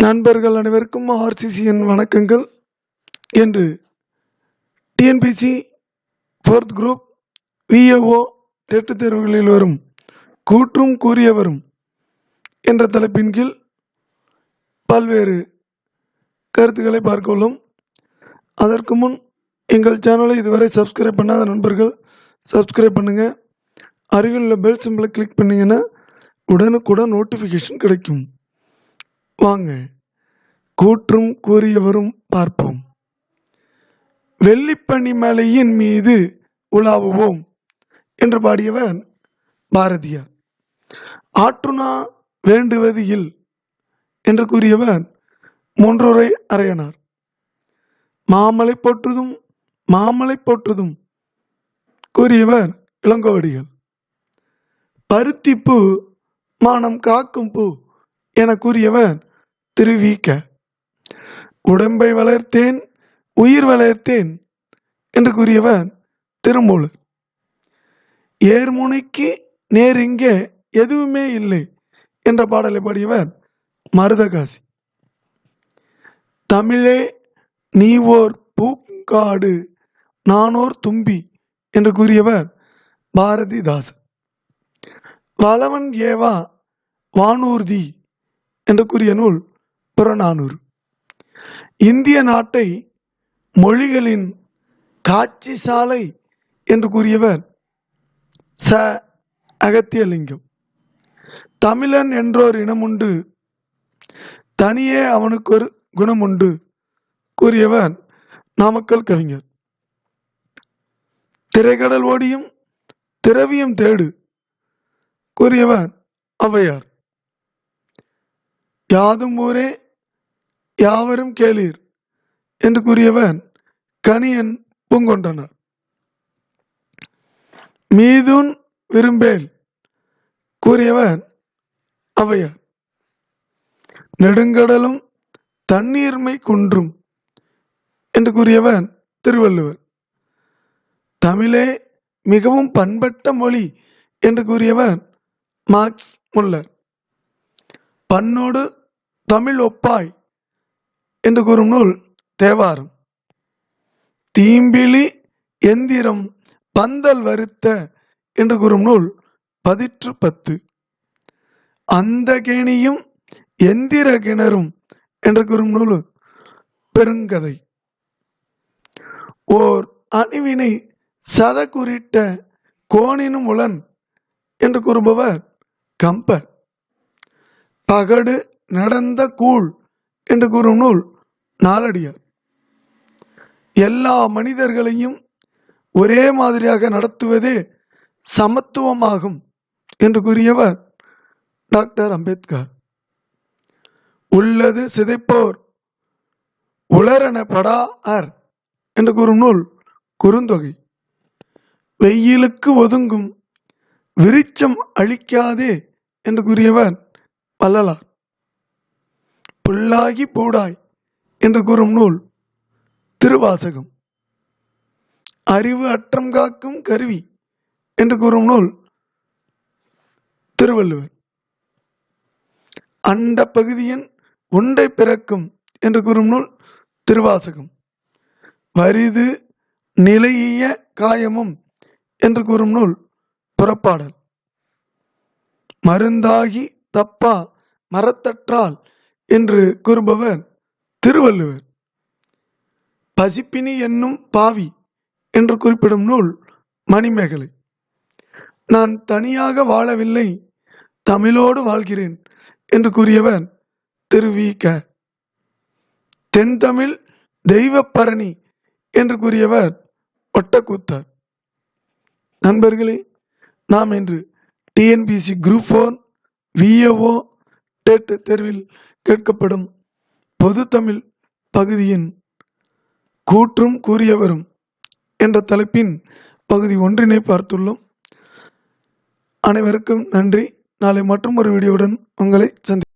நண்பர்கள் அனைவருக்கும் ஆர்சிசியின் வணக்கங்கள் என்று TNPSC fourth group VAO TET தேர்வுகளில் வரும் கூற்றும் கூறியவரும் என்ற தலைப்பின் கீழ் பல்வேறு கருத்துக்களை பார்க்க அதற்கு முன் எங்கள் சேனலை இதுவரை சப்ஸ்கிரைப் பண்ணாத நண்பர்கள் சப்ஸ்கிரைப் பண்ணுங்கள் அருகில் உள்ள பெல் சிம்பிளை கிளிக் பண்ணிங்கன்னா உடனுக்குடன் நோட்டிஃபிகேஷன் கிடைக்கும். வாங்க கூற்றும் கூறியவரும் பார்ப்போம். வெள்ளிப்பனி மலையின் மீது உலாவுவோம் என்று பாடியவர் பாரதியார். ஆற்றுணா வேண்டுவது இல் என்று கூறியவர் மூன்றுரை அறையனார் மாமலை போற்றுதும் மாமலை போற்றுதும் கூறியவர் இளங்கோவடிகள். பருத்திப்பூ மானம் காக்கும் பூ என கூறியவர் திருவிக்க உடம்பை வளர்த்தேன் உயிர் வளர்த்தேன் என்று கூறியவர் திருமூலர். ஏர்முனைக்கு நேர் இங்கே எதுவுமே இல்லை என்ற பாடலை பாடியவர் மருதகாசி. தமிழே நீ ஓர் பூங்காடு நானோர் தும்பி என்று கூறியவர் பாரதிதாசன். வளவன் ஏவா வானூர்தி என்று கூறிய நூல் புறநானூறு இந்திய நாட்டை மொழிகளின் காட்சி சாலை என்று கூறியவர் ச. அகத்தியலிங்கம். தமிழன் என்றோர் இனமுண்டு தனியே அவனுக்கு ஒரு குணமுண்டு கூறியவர் நாமக்கல் கவிஞர். திரைக்கடல் ஓடியும் திரவியம் தேடு கூறியவர் ஔவையார். யாதும் ஊரே யாவரும் கேளீர் என்று கூறியவன் கணியன் பூங்கொண்டனர். மீதுன் விரும்பேல் கூறியவன் ஔவையார் நெடுங்கடலும் தண்ணீர்மை குன்றும் என்று கூறியவன் திருவள்ளுவர். தமிழே மிகவும் பண்பட்ட மொழி என்று கூறியவன் மார்க்ஸ் முல்லர். பண்ணோடு தமிழ் ஒப்பாய் என்று கூறும் நூல் தேவாரம். தீம்பிலி எந்திரம் பந்தல் வருத்த என்று கூறும் நூல் பதிற்று பத்து. அந்த கேணியும் எந்திர கிணறும் என்று கூறும் நூல் பெருங்கதை. ஓர் அணிவினை சத குறிட்ட கோணினும் உளன் என்று கூறுபவர் கம்பர். பகடு நடந்த கூழ் என்று கூறும் நூல் நாலடியார். எல்லா மனிதர்களையும் ஒரே மாதிரியாக நடத்துவதே சமத்துவமாகும் என்று கூறியவர் டாக்டர் அம்பேத்கர். உள்ளது சிதைப்போர் உளரென படா அர் என்று கூறும் நூல் குறுந்தொகை. வெயிலுக்கு ஒதுங்கும் விருச்சம் அழிக்காதே என்று கூறியவர் வள்ளலார். பிள்ளாகி பூடாய் என்று கூறும் நூல் திருவாசகம். அறிவு அற்றம் காக்கும் கருவி என்று கூறும் நூல் திருவள்ளுவர். அண்ட பகுதியின் உண்டை பிறக்கும் என்று கூறும் நூல் திருவாசகம். வரிது நிலையிய காயமும் என்று கூறும் நூல் புறப்பாடல். மருந்தாகி தப்பா மரத்தற்றால் என்று கூறுபவர் திருவள்ளுவர். பசிப்பினி என்னும் பாவி என்று குறிப்பிடும் நூல் மணிமேகலை. நான் தனியாக வாழவில்லை தமிழோடு வாழ்கிறேன் என்று கூறியவர் திரு வி. க. தென்தமிழ் தெய்வப்பரணி என்று கூறியவர் ஒட்டக்கூத்தார். நண்பர்களே நாம் இன்று TNPSC group four VAO TET தேர்வில் கேட்கப்படும் பொது தமிழ் பகுதியின் கூற்றும் கூறியவரும் என்ற தலைப்பின் பகுதி ஒன்றினை பார்த்துள்ளோம். அனைவருக்கும் நன்றி. நாளை மற்றும் ஒரு வீடியோவுடன் உங்களை சந்தி